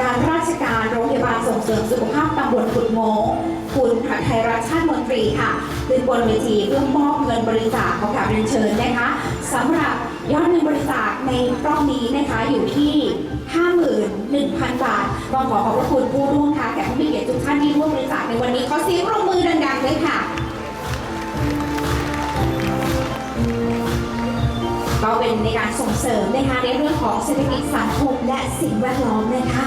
การราชการโรงพยาบาลส่งเสริมสุขภาพตำบลกุดโมงคุณหทัยรัชชาติมนตรีค่ะขึ้นบนเวทีเพื่อมอบเงินบริจาคขอกราบเรียนเชิญนะคะสำหรับยอดเงินบริจาคในรอบนี้นะคะอยู่ที่ 51,000 บาทก็ขอขอบพระคุณผู้ร่วมค่ะแก่ผู้มีเกียรติทุกท่านที่ร่วมบริจาคในวันนี้ขอเสียงปรบมือดังๆเลยค่ะ นในการส่งเสริมนะคะในเรื่องของเศรษฐกิจสังคมและสิ่งแวดล้อมนะคะ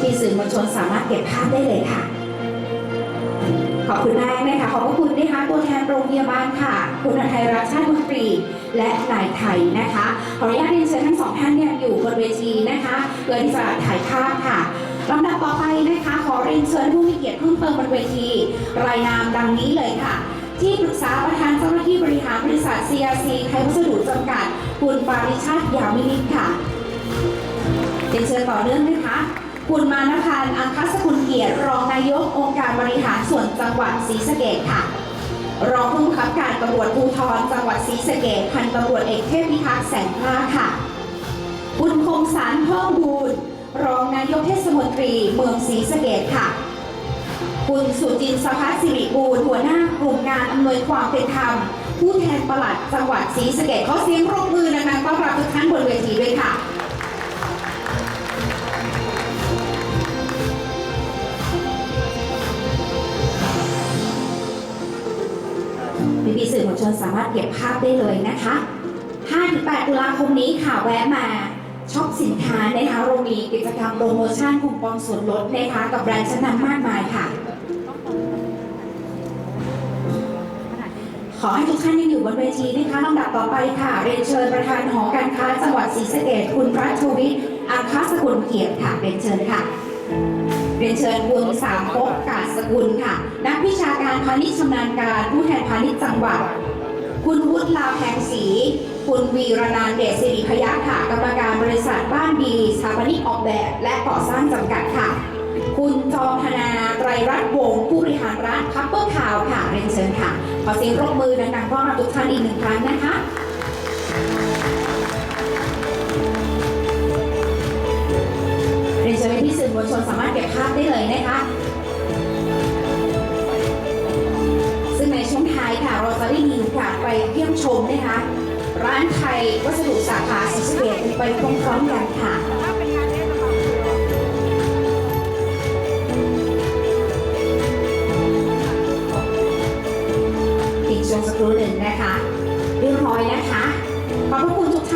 ที่สื่อมวลชนสามารถเก็บภาพได้เลยค่ะ ขอบคุณมากนะคะขอบพระคุณนะคะตัวแทนโรงพยาบาลค่ะ คุณอภัยรัชชาติมนตรี และนายไทยนะคะขออนุญาตเรียนเชิญทั้งสองท่านเนี่ยอยู่บนเวทีนะคะเพื่อที่จะถ่ายภาพค่ะลำดับต่อไปนะคะ ขอเรียนเชิญผู้มีเกียรติเพิ่มเติมบนเวที รายนามดังนี้เลยค่ะ ที่ปรึกษาประธานเจ้าหน้าที่ CRC ไทยวัสดุจำกัด คุณปาริชาติยามินิตค่ะเรียนเชิญต่อเนื่องนะคะคุณมานพันธ์อังคสกุลเกียรติรองนายกองค์การบริหารส่วนจังหวัดศรีสะเกษค่ะ รองผู้บังคับการตำรวจภูธรจังหวัดศรีสะเกษพันตำรวจเอกเทพพิทักษ์แสงกล้าค่ะคุณคมสารเพิ่มบูร์รองนายกเทศมนตรีเมืองศรีสะเกษค่ะคุณสุจินทร์สภัสสิริบูร์หัวหน้ากลุ่มงานอำนวยความเป็นธรรม ผู้แทนปลัดจังหวัดศรีสะเกษขอเสียงปรบมือดังๆต้อนรับทุกท่านบนเวทีด้วยค่ะพี่พี่ๆสื่อมวลชนสามารถเก็บภาพได้เลยนะคะ5-8ตุลาคมนี้ค่ะแวะมาช็อปสินค้านะคะเรามีกิจกรรมโปรโมชั่นคูปองส่วนลดนะคะกับแบรนด์ชั้นนำมากมายค่ะ ขอให้ทุกท่านยังอยู่บนเวทีนะคะลำดับต่อไปค่ะ เรียนเชิญประธานหอการค้าจังหวัดศรีสะเกษคุณพรัชวิทย์อัครสกุลเกียรติค่ะเรียนเชิญค่ะ เรียนเชิญคุณสามภพกาสกุลค่ะ นักวิชาการพาณิชย์ชำนาญการผู้แทนพาณิชย์จังหวัด คุณวุฒิลาแพงศรีคุณวีรนานเดชสิริพยัคฆ์ค่ะกรรมการบริษัทบ้านดีสถาปนิกออกแบบ และก่อสร้างจำกัดค่ะ คุณจอมธนาไตรรัตน์วงศ์ารร้านคัพเปอร์คาวค่ะเรียนเชิญค่ะ ขอเสียงปรบมือดังๆต้อนรับทุกท่านอีกหนึ่งครั้งนะคะเรียนเชิญพี่สื่อมวลชนสามารถเก็บภาพได้เลยนะคะซึ่งในช่วงท้ายค่ะเราจะได้มีโอกาสไปเยี่ยมชมนะคะ ร้านไทยวัสดุสาขาศรีสะเกษไปพร้อมๆกันค่ะ งสักครู่หนึ่งนะคะเรียบร้อยนะคะขอบพระคุณทุกท่าน